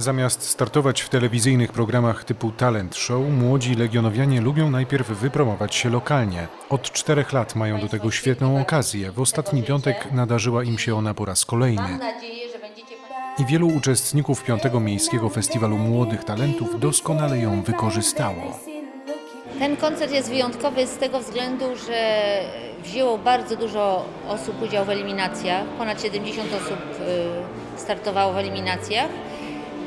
Zamiast startować w telewizyjnych programach typu talent show, młodzi legionowianie lubią najpierw wypromować się lokalnie. Od czterech lat mają do tego świetną okazję. W ostatni piątek nadarzyła im się ona po raz kolejny. nadzieję, że będziecie I wielu uczestników Piątego Miejskiego Festiwalu Młodych Talentów doskonale ją wykorzystało. Ten koncert jest wyjątkowy z tego względu, że wzięło bardzo dużo osób udział w eliminacjach. Ponad 70 osób y, startowało w eliminacjach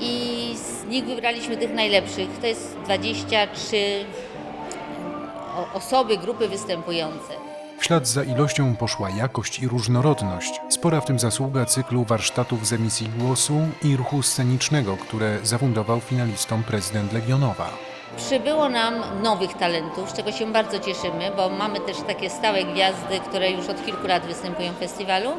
i z nich wybraliśmy tych najlepszych. To jest 23 o- osoby, grupy występujące. W ślad za ilością poszła jakość i różnorodność. Spora w tym zasługa cyklu warsztatów z emisji głosu i ruchu scenicznego, które zafundował finalistom prezydent Legionowa. Przybyło nam nowych talentów, z czego się bardzo cieszymy, bo mamy też takie stałe gwiazdy, które już od kilku lat występują w festiwalu.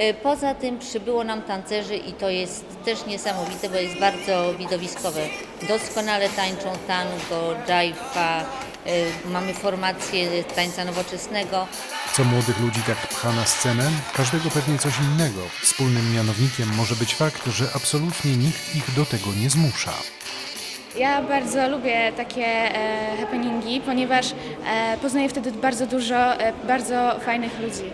Y, Poza tym przybyło nam tancerzy i to jest też niesamowite, bo jest bardzo widowiskowe. Doskonale tańczą tango, jive'a, y, mamy formację tańca nowoczesnego. Co młodych ludzi tak pcha na scenę? Każdego pewnie coś innego. Wspólnym mianownikiem może być fakt, że absolutnie nikt ich do tego nie zmusza. Ja bardzo lubię takie e, happeningi, ponieważ e, poznaję wtedy bardzo dużo e, bardzo fajnych ludzi,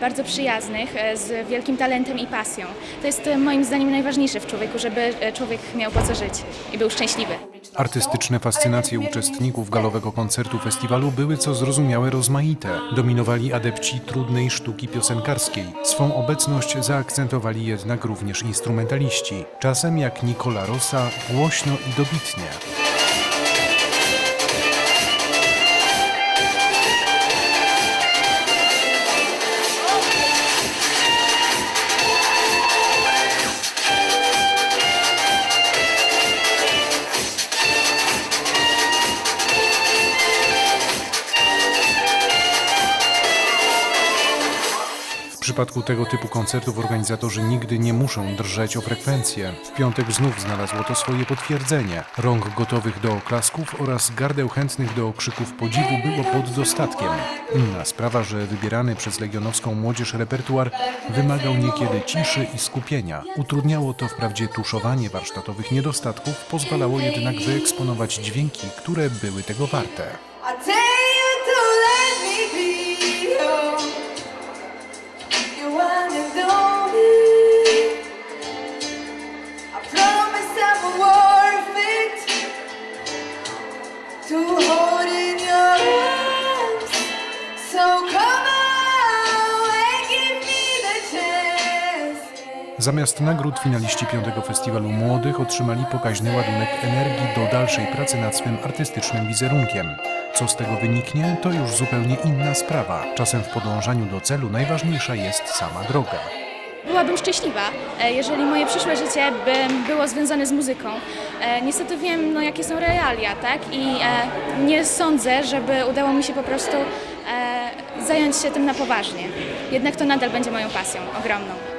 bardzo przyjaznych, z wielkim talentem i pasją. To jest moim zdaniem najważniejsze w człowieku, żeby człowiek miał po co żyć i był szczęśliwy. Artystyczne fascynacje uczestników galowego koncertu festiwalu były co zrozumiałe rozmaite. Dominowali adepci trudnej sztuki piosenkarskiej. Swą obecność zaakcentowali jednak również instrumentaliści. Czasem jak Nicola Rosa głośno i dobitnie. Przypadku tego typu koncertów organizatorzy nigdy nie muszą drżeć o frekwencję. W piątek znów znalazło to swoje potwierdzenie. Rąk gotowych do oklasków oraz gardeł chętnych do okrzyków podziwu było pod dostatkiem. Inna sprawa, że wybierany przez legionowską młodzież repertuar wymagał niekiedy ciszy i skupienia. Utrudniało to wprawdzie tuszowanie warsztatowych niedostatków, pozwalało jednak wyeksponować dźwięki, które były tego warte. Zamiast nagród finaliści piątego festiwalu młodych otrzymali pokaźny ładunek energii do dalszej pracy nad swym artystycznym wizerunkiem. Co z tego wyniknie, to już zupełnie inna sprawa. Czasem w podążaniu do celu najważniejsza jest sama droga. Byłabym szczęśliwa, e, jeżeli moje przyszłe życie by było związane z muzyką. E, Niestety wiem, no, jakie są realia, tak? I e, nie sądzę, żeby udało mi się po prostu zająć się tym na poważnie. Jednak to nadal będzie moją pasją ogromną.